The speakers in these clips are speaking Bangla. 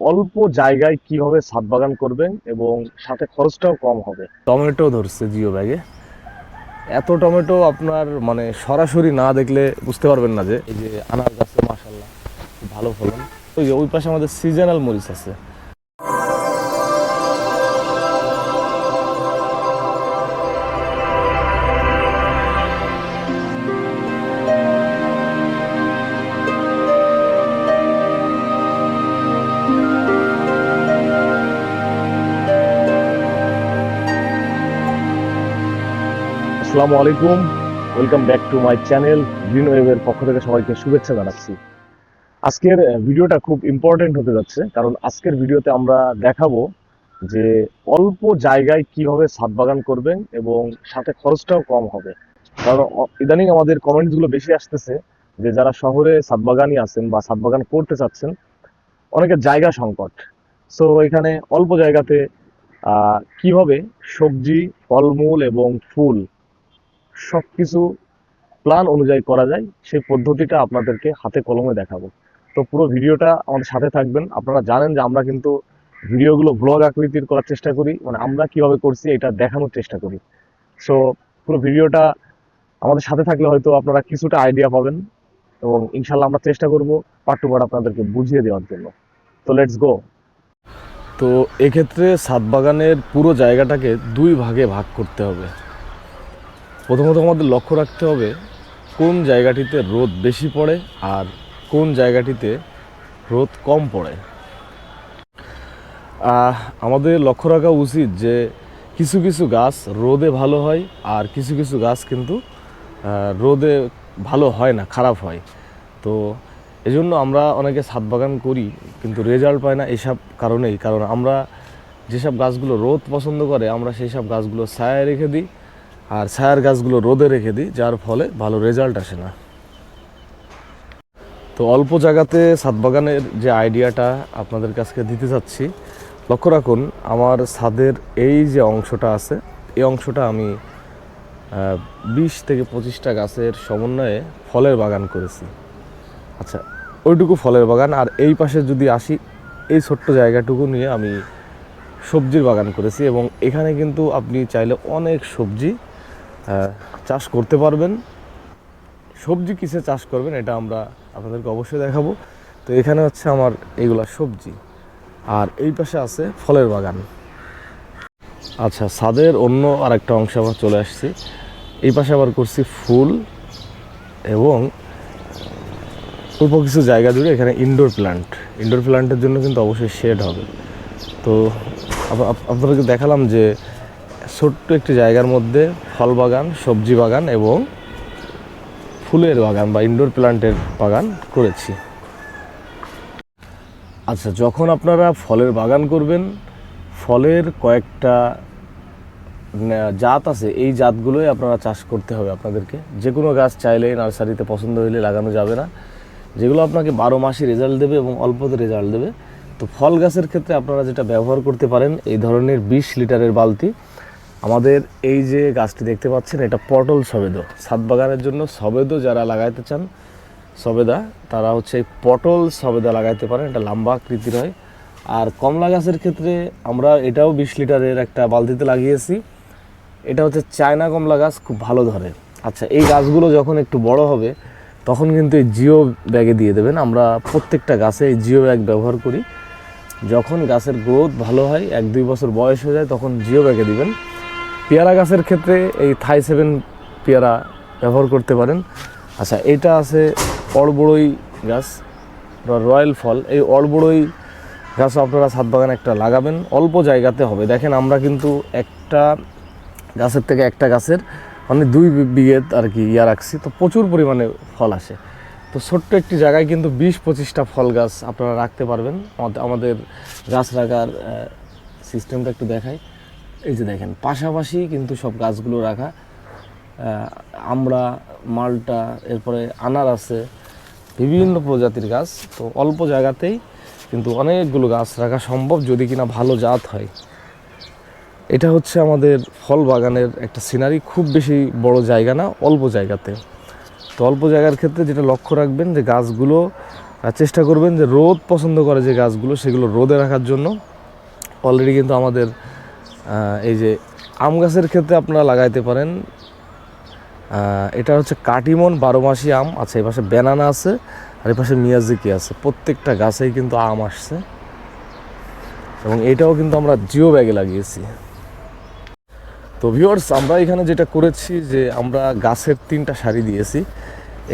অল্প জায়গায় কীভাবে ছাদ বাগান করবেন এবং সাথে খরচটাও কম হবে? টমেটো ধরছে জিও ব্যাগে। এত টমেটো আপনার মানে সরাসরি না দেখলে বুঝতে পারবেন না যে, এই যে আনার গাছে মাসাল্লাহ ভালো ফলন। ওই ওই পাশে আমাদের সিজনাল মরিচ আছে। আসসালামু আলাইকুম। Welcome back to my channel green ওয়েভের পক্ষ থেকে সবাইকে শুভেচ্ছা জানাচ্ছি। আজকের ভিডিওটা খুব ইম্পর্টেন্ট হতে যাচ্ছে, কারণ আজকের ভিডিওতে আমরা দেখাবো যে অল্প জায়গায় কীভাবে ছাদ বাগান করবেন এবং সাথে খরচটাও কম হবে। কারণ ইদানিং আমাদের কমেন্টসগুলো বেশি আসতেছে যে যারা শহরে ছাদ বাগানই আছেন বা ছাদ বাগান করতে চাচ্ছেন অনেকের জায়গা সংকট। সো এখানে অল্প জায়গাতে কীভাবে সবজি, ফলমূল এবং ফুল সবকিছু প্ল্যান অনুযায়ী করা যায়, সেই পদ্ধতিটা আপনাদেরকে হাতে কলমে দেখাবো। তো পুরো ভিডিওটা আমাদের সাথে থাকবেন। আপনারা জানেন যে আমরা কিন্তু ভিডিওগুলো ব্লগ আকৃতির করার চেষ্টা করি মানে আমরা কীভাবে করছি এটা দেখানোর চেষ্টা করি। সো পুরো ভিডিওটা আমাদের সাথে থাকলে হয়তো আপনারা কিছুটা আইডিয়া পাবেন এবং ইনশাল্লাহ আমরা চেষ্টা করব পার্ট টু পার্ট আপনাদেরকে বুঝিয়ে দেওয়ার জন্য। তো লেটস গো তো এক্ষেত্রে ছাদ বাগানের পুরো জায়গাটাকে দুই ভাগে ভাগ করতে হবে। প্রথমত আমাদের লক্ষ্য রাখতে হবে কোন জায়গাটিতে রোদ বেশি পড়ে আর কোন জায়গাটিতে রোদ কম পড়ে। আমাদের লক্ষ্য রাখা উচিত যে কিছু কিছু গাছ রোদে ভালো হয় আর কিছু কিছু গাছ কিন্তু রোদে ভালো হয় না, খারাপ হয়। তো এজন্য আমরা অনেকে ছাদ বাগান করি কিন্তু রেজাল্ট পায় না এসব কারণেই। কারণ আমরা যেসব গাছগুলো রোদ পছন্দ করে আমরা সেই সব গাছগুলো ছায়ায় রেখে দিই। আর ছায়ার গাছগুলো রোদে রেখে দিই, যার ফলে ভালো রেজাল্ট আসে না। তো অল্প জায়গাতে ছাদ বাগানের যে আইডিয়াটা আপনাদের কাছে দিতে চাচ্ছি, লক্ষ্য রাখুন, আমার ছাদের এই যে অংশটা আছে, এই অংশটা আমি বিশ থেকে পঁচিশটা গাছের সমন্বয়ে ফলের বাগান করেছি। আচ্ছা ওইটুকু ফলের বাগান, আর এই পাশে যদি আসি, এই ছোট্ট জায়গাটুকু নিয়ে আমি সবজির বাগান করেছি, এবং এখানে কিন্তু আপনি চাইলে অনেক সবজি চাষ করতে পারবেন। সবজি কিসে চাষ করবেন এটা আমরা আপনাদেরকে অবশ্যই দেখাবো। তো এখানে হচ্ছে আমার এইগুলা সবজি। আর এই পাশে আছে ফলের বাগান। আচ্ছা ছাদের অন্য আরেকটা অংশে আবার চলে আসছি। এই পাশে আবার করছি ফুল এবং অল্প কিছু জায়গা জুড়ে এখানে ইনডোর প্ল্যান্ট ইনডোর প্ল্যান্টের জন্য কিন্তু অবশ্যই শেড হবে। তো আপ- আপ- আপনাদেরকে দেখালাম যে ছোট্ট একটি জায়গার মধ্যে ফল বাগান, সবজি বাগান এবং ফুলের বাগান বা ইনডোর প্ল্যান্টের বাগান করেছি। আচ্ছা যখন আপনারা ফলের বাগান করবেন, ফলের কয়েকটা জাত আছে, এই জাতগুলোই আপনারা চাষ করতে হবে আপনাদেরকে। যে কোনো গাছ চাইলেই নার্সারিতে পছন্দ হলে লাগানো যাবে না। যেগুলো আপনাকে বারো মাসে রেজাল্ট দেবে এবং অল্পতে রেজাল্ট দেবে। তো ফল গাছের ক্ষেত্রে আপনারা যেটা ব্যবহার করতে পারেন, এই ধরনের বিশ লিটারের বালতি আমাদের এই যে গাছটি দেখতে পাচ্ছেন, এটা পটল সবেদো। ছাদ বাগানের জন্য সবেদো যারা লাগাইতে চান, সবেদা, তারা হচ্ছে পটল সবেদা লাগাইতে পারেন। এটা লম্বা আকৃতির হয় আর কমলা গাছের ক্ষেত্রে আমরা এটাও বিশ লিটারের একটা বালতিতে লাগিয়েছি। এটা হচ্ছে চায়না কমলা গাছ, খুব ভালো ধরে। আচ্ছা এই গাছগুলো যখন একটু বড় হবে, তখন কিন্তু এই জিও ব্যাগে দিয়ে দেবেন। আমরা প্রত্যেকটা গাছে এই জিও ব্যাগ ব্যবহার করি। যখন গাছের গ্রোথ ভালো হয়, এক দুই বছর বয়স হয়ে যায়, তখন জিও ব্যাগে দিবেন। পেয়ারা গাছের ক্ষেত্রে এই থাই সেভেন পেয়ারা ব্যবহার করতে পারেন। আচ্ছা এটা আছে অড়বড়ই গাছ রয়্যাল ফল। এই অড়বড়ই গাছ আপনারা ছাদ বাগান একটা লাগাবেন, অল্প জায়গাতে হবে। দেখেন, আমরা কিন্তু একটা গাছের থেকে একটা গাছের মানে দুই বিঘে আর কি ইয়া রাখছি। তো প্রচুর পরিমাণে ফল আসে। তো ছোট্ট একটি জায়গায় কিন্তু বিশ পঁচিশটা ফল গাছ আপনারা রাখতে পারবেন। আমাদের- গাছ রাখার সিস্টেমটা একটু দেখাই। এই যে দেখেন, পাশাপাশি কিন্তু সব গাছগুলো রাখা। আমড়া মালটা, এরপরে আনার আছে বিভিন্ন প্রজাতির গাছ। তো অল্প জায়গাতেই কিন্তু অনেকগুলো গাছ রাখা সম্ভব যদি কিনা ভালো জাত হয়। এটা হচ্ছে আমাদের ফল বাগানের একটা সিনারি খুব বেশি বড় জায়গা না, অল্প জায়গাতে। তো অল্প জায়গার ক্ষেত্রে যেটা লক্ষ্য রাখবেন যে গাছগুলো চেষ্টা করবেন যে রোদ পছন্দ করে যে গাছগুলো, সেগুলো রোদে রাখার জন্য। অলরেডি কিন্তু আমাদের এই যে আম গাছের ক্ষেত্রে আপনারা লাগাইতে পারেন। এটা হচ্ছে কাটিমন বারো মাসি আম আছে এই পাশে ব্যানানা আছে, আর এই পাশে মিয়াজিকি আছে। প্রত্যেকটা গাছেই কিন্তু আম আসছে। এবং এটাও কিন্তু আমরা জিও ব্যাগে লাগিয়েছি। তো ভিউয়ার্স আমরা এখানে যেটা করেছি যে আমরা গাছের তিনটা সারি দিয়েছি।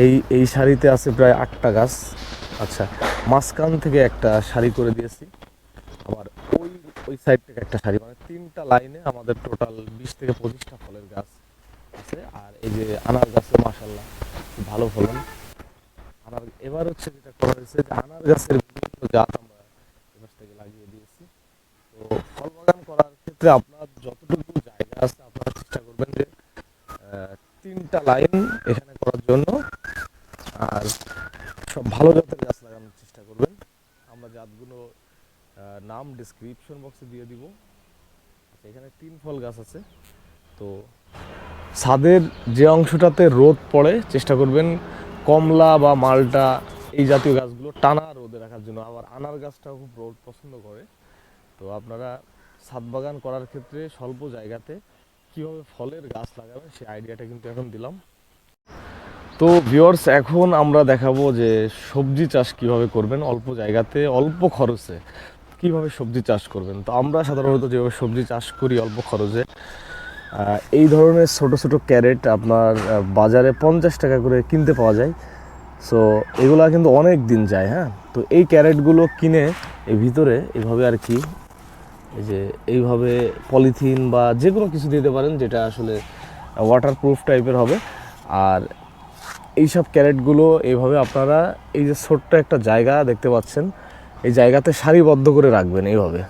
এই এই সারিতে আছে প্রায় আটটা গাছ। আচ্ছা মাঝখান থেকে একটা শাড়ি করে দিয়েছি। ওই সাইড থেকে একটা সারি মানে তিনটা লাইনে আমাদের টোটাল বিশ থেকে পঁচিশটা ফলের গাছ আছে। আর এই যে আনার গাছে মাসাল্লাহ ভালো ফলন। আনার এবার হচ্ছে যেটা করা হয়েছে যে আনার গাছের বিভিন্ন জাত আমরা এবার থেকে লাগিয়ে দিয়েছি। তো ফল বাগান করার ক্ষেত্রে আপনার যতটুকু জায়গা আছে আপনারা চেষ্টা করবেন যে তিনটা লাইন এখানে করার জন্য। আর সব ভালো জাতের গাছ লাগানোর চেষ্টা করবেন আমরা জাতগুলো আহ, নাম ডিসক্রিপশন বক্সে দিয়ে দিব। আচ্ছা এখানে তিন ফল গাছ আছে। তো ছাদের যে অংশটাতে রোদ পড়ে, চেষ্টা করবেন কমলা বা মালটা এই জাতীয় গাছগুলো টানা রোদে রাখার জন্য। আবার আনার গাছটাও খুব রোদ পছন্দ করে। তো আপনারা ছাদ বাগান করার ক্ষেত্রে স্বল্প জায়গাতে কীভাবে ফলের গাছ লাগাবেন, সেই আইডিয়াটা কিন্তু এখন দিলাম। তো ভিউয়ার্স এখন আমরা দেখাবো যে সবজি চাষ কীভাবে করবেন। অল্প জায়গাতে, অল্প খরচে। কীভাবে সবজি চাষ করবেন? তো আমরা সাধারণত যেভাবে সবজি চাষ করি অল্প খরচে এই ধরনের ছোট ছোট ক্যারেট আপনার বাজারে পঞ্চাশ টাকা করে কিনতে পাওয়া যায়। সো এগুলা কিন্তু অনেক দিন যায় হ্যাঁ? তো এই ক্যারেটগুলো কিনে এই ভিতরে এইভাবে আর কি, এই যে এইভাবে পলিথিন বা যে কোনো কিছু দিতে পারেন, যেটা আসলে ওয়াটারপ্রুফ টাইপের হবে। আর এইসব ক্যারেটগুলো এইভাবে আপনারা এই যে ছোট্ট একটা জায়গা দেখতে পাচ্ছেন এই জায়গাতে সারিবদ্ধ করে রাখবেন এইভাবে।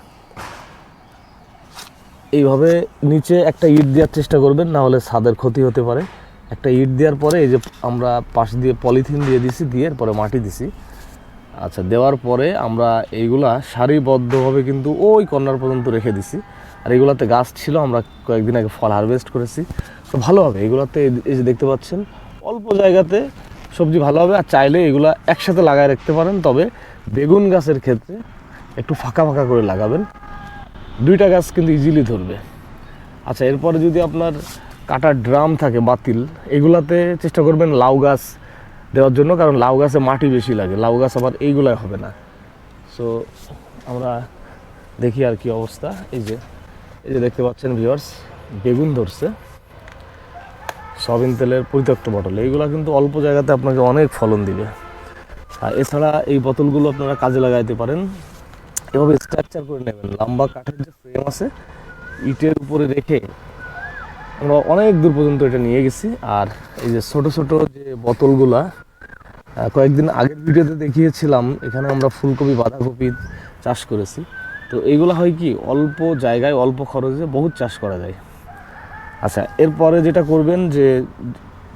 এইভাবে নিচে একটা ইট দেওয়ার চেষ্টা করবেন, না হলে ছাদের ক্ষতি হতে পারে। একটা ইট দেওয়ার পরে এই যে আমরা পাশ দিয়ে পলিথিন দিয়ে দিছি, দিয়ে এরপরে মাটি দিছি। আচ্ছা দেওয়ার পরে আমরা এইগুলা সারিবদ্ধভাবে কিন্তু ওই কর্নার পর্যন্ত রেখে দিছি। আর এগুলাতে গাছ ছিল, আমরা কয়েকদিন আগে ফল হারভেস্ট করেছি। তো ভালো হবে, এগুলাতে এই যে দেখতে পাচ্ছেন, অল্প জায়গাতে সবজি ভালো হবে আর চাইলে এগুলা একসাথে লাগায় রাখতে পারেন। তবে বেগুন গাছের ক্ষেত্রে একটু ফাঁকা ফাঁকা করে লাগাবেন। দুইটা গাছ কিন্তু ইজিলি ধরবে। আচ্ছা এরপরে যদি আপনার কাটার ড্রাম থাকে বাতিল, এগুলাতে চেষ্টা করবেন লাউ গাছ দেওয়ার জন্য, কারণ লাউ গাছে মাটি বেশি লাগে। লাউ গাছ আবার এইগুলাই হবে না। সো আমরা দেখি আর কি অবস্থা। এই যে এই যে দেখতে পাচ্ছেন ভিউয়ার্স বেগুন ধরছে। সয়াবিন তেলের পরিত্যক্ত বটল। এইগুলো কিন্তু অল্প জায়গাতে আপনাকে অনেক ফলন দিবে। আর এছাড়া এই বোতলগুলো আপনারা কাজে লাগাইতে পারেন। এভাবে স্ট্রাকচার করে নেবেন। লম্বা কাঠের যে ফ্রেম আছে, ইটের উপরে রেখে আমরা অনেক দূর পর্যন্ত এটা নিয়ে গেছি। আর এই যে ছোট ছোট যে বোতলগুলা কয়েকদিন আগের ভিডিওতে দেখিয়েছিলাম, এখানে আমরা ফুলকপি, বাঁধাকপি চাষ করেছি। তো এইগুলো হয় কি, অল্প জায়গায়, অল্প খরচে বহুত চাষ করা যায়। আচ্ছা এরপরে যেটা করবেন যে,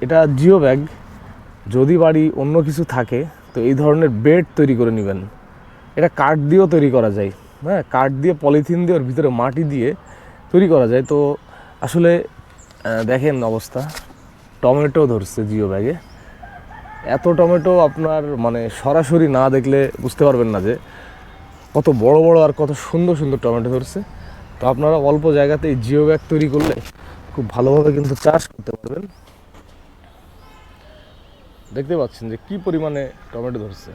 এটা জিও ব্যাগ। যদি বাড়ি অন্য কিছু থাকে, তো এই ধরনের বেড তৈরি করে নেবেন। এটা কাঠ দিয়েও তৈরি করা যায়। হ্যাঁ কাঠ দিয়ে পলিথিন দিয়ে ওর ভিতরে মাটি দিয়ে তৈরি করা যায়। তো আসলে দেখেন অবস্থা। টমেটো ধরছে জিও ব্যাগে। এত টমেটো আপনার মানে সরাসরি না দেখলে বুঝতে পারবেন না যে, কত বড় বড় আর কত সুন্দর সুন্দর টমেটো ধরছে। তো আপনারা অল্প জায়গাতে জিও ব্যাগ তৈরি করলে খুব ভালোভাবে কিন্তু চাষ করতে পারবেন। দেখতে পাচ্ছেন যে কি পরিমাণে টমেটো ধরছে।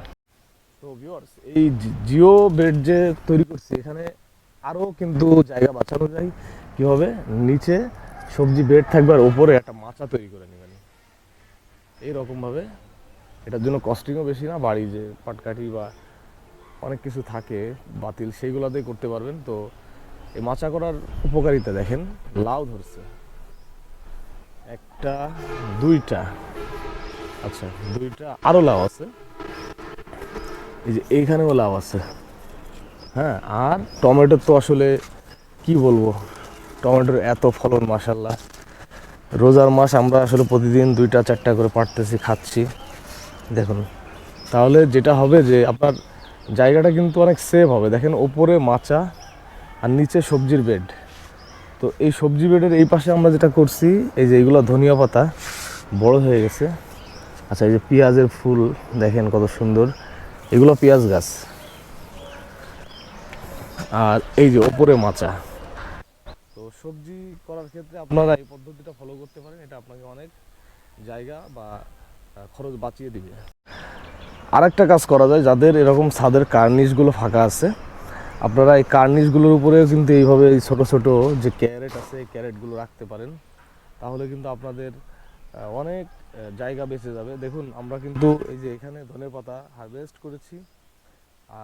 তো ভিউয়ার্স এই জিও বেড যে তৈরি করছি, এখানে আরও কিন্তু জায়গা বাঁচানো যায়। কীভাবে নিচে সবজি বেড থাকবে ওপরে একটা মাচা তৈরি করে নেবেন। এইরকমভাবে। এটার জন্য কস্টিংও বেশি না, বাড়ি যে পাটকাঠি বা অনেক কিছু থাকে, বাতিল, সেইগুলোতেই করতে পারবেন। তো এই মাচা করার উপকারিতা দেখেন, লাউ ধরছে। একটা, দুইটা আচ্ছা দুইটা আরও লাভ আছে। এই যে এইখানেও লাভ আছে। হ্যাঁ আর টমেটোর তো আসলে কি বলব? টমেটোর এত ফলন মাসাল্লাহ রোজার মাস আমরা আসলে প্রতিদিন দুইটা, চারটা করে পাড়তেছি খাচ্ছি। দেখুন, তাহলে যেটা হবে যে আপনার জায়গাটা কিন্তু অনেক সেভ হবে। দেখেন, ওপরে মাচা আর নিচে সবজির বেড তো এই সবজি বেডের এই পাশে আমরা যেটা করছি, এই যে এইগুলো ধনিয়া পাতা, বড় হয়ে গেছে। আচ্ছা এই যে পেঁয়াজের ফুল, দেখেন কত সুন্দর। এগুলো পেঁয়াজ গাছ। আর এই যে ওপরে মাচা। তো সবজি করার ক্ষেত্রে আপনারা এই পদ্ধতিটা ফলো করতে পারেন, এটা আপনাকে অনেক জায়গা বা খরচ বাঁচিয়ে দিবে। আরেকটা কাজ করা যায়, যাদের এরকম ছাদের কার্নিশগুলো ফাঁকা আছে আপনারা এই কার্নিশগুলোর উপরেও কিন্তু এইভাবে এই ছোটো ছোটো যে ক্যারেট আছে, এই ক্যারেটগুলো রাখতে পারেন। তাহলে কিন্তু আপনাদের অনেক জায়গা বেঁচে যাবে। দেখুন, আমরা কিন্তু এই যে এখানে ধনে পাতা হারভেস্ট করেছি।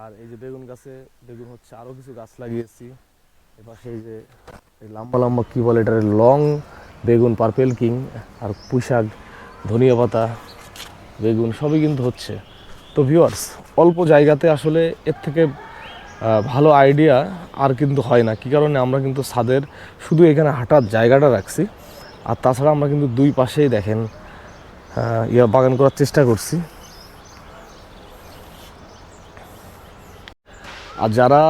আর এই যে বেগুন গাছে, বেগুন হচ্ছে আরও কিছু গাছ লাগিয়েছি। এবার সেই যে এই লম্বা লম্বা কী বলে এটা লং বেগুন, পার্পেল কিং, আর পুঁই শাক ধনিয়া পাতা, বেগুন, সবই কিন্তু হচ্ছে। তো ভিউয়ার্স অল্প জায়গাতে আসলে এর থেকে ভালো আইডিয়া আর কিন্তু হয় না। কী কারণে? আমরা কিন্তু ছাদের শুধু এখানে হাঁটার জায়গাটা রাখছি। আর তাছাড়া আমরা কিন্তু দুই পাশেই দেখেন ইয়া বাগান করার চেষ্টা করছি। আর যারা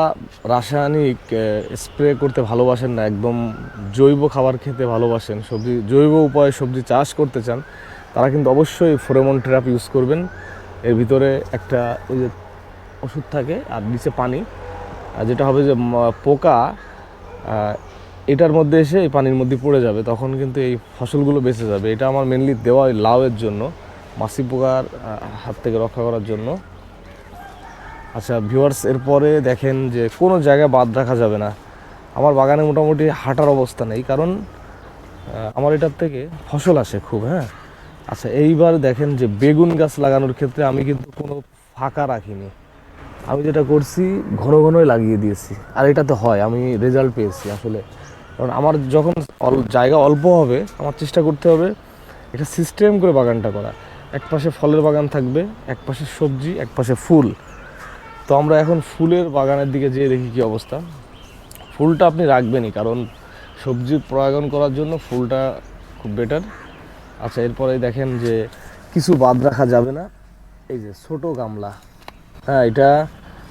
রাসায়নিক স্প্রে করতে ভালোবাসেন না, একদম জৈব খাবার খেতে ভালোবাসেন, সবজি, জৈব উপায়ে সবজি চাষ করতে চান, তারা কিন্তু অবশ্যই ফোরেমন ট্র্যাপ ইউজ করবেন। এর ভিতরে একটা ওই যে ওষুধ থাকে আর নিচে পানি। আর যেটা হবে যে পোকা এটার মধ্যে এসে এই পানির মধ্যে পড়ে যাবে। তখন কিন্তু এই ফসলগুলো বেঁচে যাবে। এটা আমার মেনলি দেওয়া ওই লাউয়ের জন্য মাসি পোকার হাত থেকে রক্ষা করার জন্য। আচ্ছা ভিউয়ার্স এরপরে দেখেন যে, কোনো জায়গায় বাদ রাখা যাবে না। আমার বাগানে মোটামুটি হাঁটার অবস্থা নেই, কারণ আমার এটার থেকে ফসল আসে খুব হ্যাঁ। আচ্ছা এইবার দেখেন যে, বেগুন গাছ লাগানোর ক্ষেত্রে আমি কিন্তু কোনো ফাঁকা রাখিনি। আমি যেটা করছি, ঘন ঘনই লাগিয়ে দিয়েছি। আর এটাতে হয়, আমি রেজাল্ট পেয়েছি আসলে। কারণ আমার যখন জায়গা অল্প হবে, আমার চেষ্টা করতে হবে এটা সিস্টেম করে বাগানটা করা। এক পাশে ফলের বাগান থাকবে, এক পাশে সবজি, এক পাশে ফুল। তো আমরা এখন ফুলের বাগানের দিকে যেয়ে দেখি কি অবস্থা। ফুলটা আপনি রাখবেনই, কারণ সবজি প্রয়োগন করার জন্য ফুলটা খুব বেটার আচ্ছা এরপরে দেখেন যে কিছু বাদ রাখা যাবে না। এই যে ছোট গামলা। হ্যাঁ এটা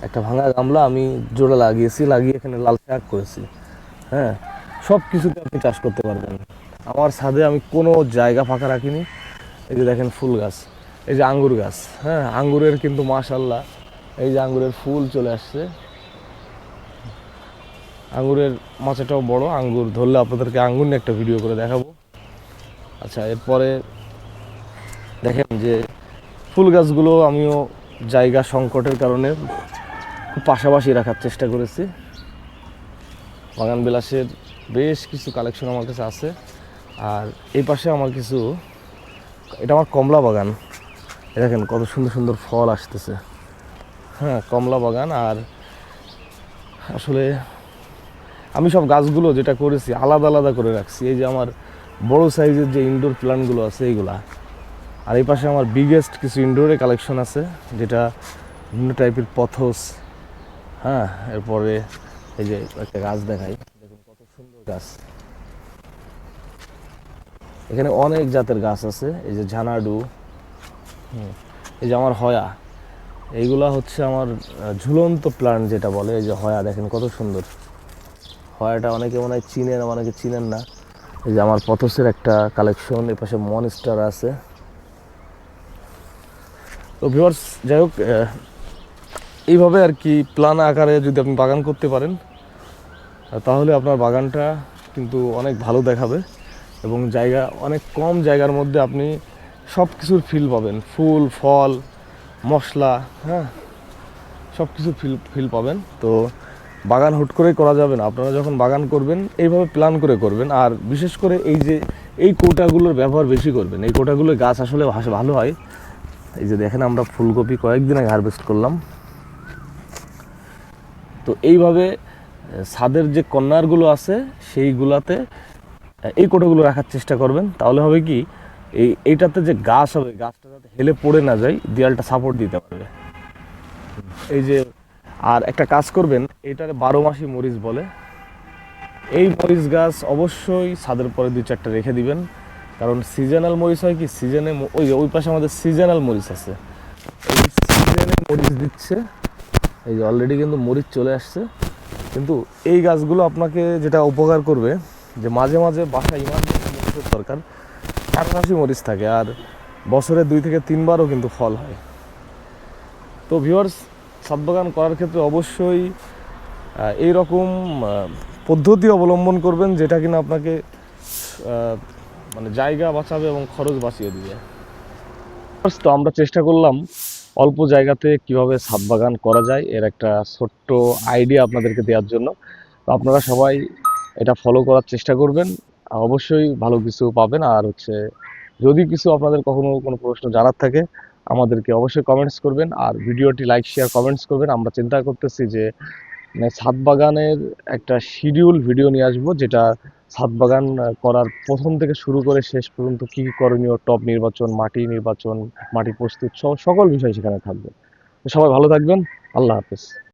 একটা ভাঙা গামলা আমি জোড়া লাগিয়েছি, লাগিয়ে এখানে লাল শাক করেছি। হ্যাঁ সব কিছুতে আপনি চাষ করতে পারবেন। আমার ছাদে আমি কোনো জায়গা ফাঁকা রাখিনি। এই যে দেখেন ফুল গাছ, এই যে আঙ্গুর গাছ হ্যাঁ আঙ্গুরের কিন্তু মাশাল্লাহ, এই যে আঙ্গুরের ফুল চলে আসছে। আঙ্গুরের মাচাটাও বড়, আঙ্গুর ধরলে আপনাদেরকে আঙ্গুর নিয়ে একটা ভিডিও করে দেখাবো। আচ্ছা এরপরে দেখেন যে ফুল গাছগুলো আমিও জায়গা সংকটের কারণে পাশাপাশি রাখার চেষ্টা করেছি। বাগান বিলাসের বেশ কিছু কালেকশন আমার কাছে আছে। আর এই পাশে আমার কিছু, এটা আমার কমলা বাগান। দেখেন কত সুন্দর সুন্দর ফল আসতেছে। হ্যাঁ কমলা বাগান আর আসলে আমি সব গাছগুলো যেটা করেছি আলাদা আলাদা করে রাখছি। এই যে আমার বড় সাইজের যে ইনডোর প্ল্যান্টগুলো আছে এইগুলা। আর এই পাশে আমার বিগেস্ট কিছু ইনডোরে কালেকশন আছে, যেটা বিভিন্ন টাইপের পথস হ্যাঁ এরপরে এই যে একটা গাছ দেখাই। দেখুন কত সুন্দর গাছ। এখানে অনেক জাতের গাছ আছে, এই যে ঝানাডু এই যে আমার হয়া। এইগুলা হচ্ছে আমার ঝুলন্ত প্লান্ট যেটা বলে, এই যে হয়া, দেখেন কত সুন্দর। হয়াটা অনেকে মনে হয় চিনেন অনেকে চিনেন না। এই যে আমার পথসের একটা কালেকশন এ পাশে মনস্টার আছে। তো ভিউয়ার্স যাই হোক এইভাবে আর কি প্ল্যান আকারে যদি আপনি বাগান করতে পারেন, তাহলে আপনার বাগানটা কিন্তু অনেক ভালো দেখাবে এবং জায়গা, অনেক কম জায়গার মধ্যে আপনি সব কিছুর ফিল পাবেন। ফুল, ফল, মশলা হ্যাঁ সব কিছু ফিল ফিল পাবেন। তো বাগান হুট করেই করা যাবে না। আপনারা যখন বাগান করবেন, এইভাবে প্ল্যান করে করবেন। আর বিশেষ করে এই যে, এই কোটাগুলোর ব্যবহার বেশি করবেন। এই কোটাগুলোর গাছ আসলে ভালো হয়। এই যে দেখেন আমরা ফুলকপি কয়েকদিন আগে হারভেস্ট করলাম। তো এইভাবে ছাদের যে কর্নারগুলো আছে, সেইগুলাতে এই কোটাগুলো রাখার চেষ্টা করবেন। তাহলে হবে কি, এই, এইটাতে যে গাছ হবে, গাছটা যাতে হেলে পড়ে না যায়, দেয়ালটা সাপোর্ট দিতে পারবে। এই যে, আর একটা কাজ করবেন, এটার বারো মাসি মরিচ বলে। এই মরিচ গাছ অবশ্যই ছাদের পরে দুই চারটা রেখে দিবেন। কারণ সিজনাল মরিচ হয় কি সিজনে ওই ওই পাশে আমাদের সিজনাল মরিচ আছে। এই সিজনে মরিচ দিচ্ছে এই যে অলরেডি কিন্তু মরিচ চলে আসছে। কিন্তু এই গাছগুলো আপনাকে যেটা উপকার করবে, যে মাঝে মাঝে বাসায় ইমার্জেন্সি মরিচের দরকার মাসই মরিচ থাকে আর বছরে দুই থেকে তিনবারও কিন্তু ফল হয়। তো ভিউয়ার্স ছাদ বাগান করার ক্ষেত্রে অবশ্যই এই রকম পদ্ধতি অবলম্বন করবেন যেটা কিনা আপনাকে মানে জায়গা বাঁচাবে এবং খরচ বাঁচিয়ে দিবে। তো আমরা চেষ্টা করলাম অল্প জায়গাতে কীভাবে ছাদ বাগান করা যায়, এর একটা ছোট্ট আইডিয়া আপনাদেরকে দেওয়ার জন্য। তো আপনারা সবাই এটা ফলো করার চেষ্টা করবেন। অবশ্যই ভালো কিছু পাবেন। আর হচ্ছে, যদি কিছু আপনাদের কখনো কোনো প্রশ্ন জানার থাকে, আমাদেরকে অবশ্যই কমেন্টস করবেন। আর ভিডিওটি লাইক শেয়ার কমেন্টস করবেন। আমরা চিন্তা করতেছি যে ছাদ বাগানের একটা শিডিউল ভিডিও নিয়ে আসব, যেটা ছাদ বাগান করার প্রথম থেকে শুরু করে শেষ পর্যন্ত কি কি করণীয়, টপ নির্বাচন, মাটি নির্বাচন, মাটি প্রস্তুত সহ সকল বিষয় সেখানে থাকবে। সবাই ভালো থাকবেন, আল্লাহ হাফেজ।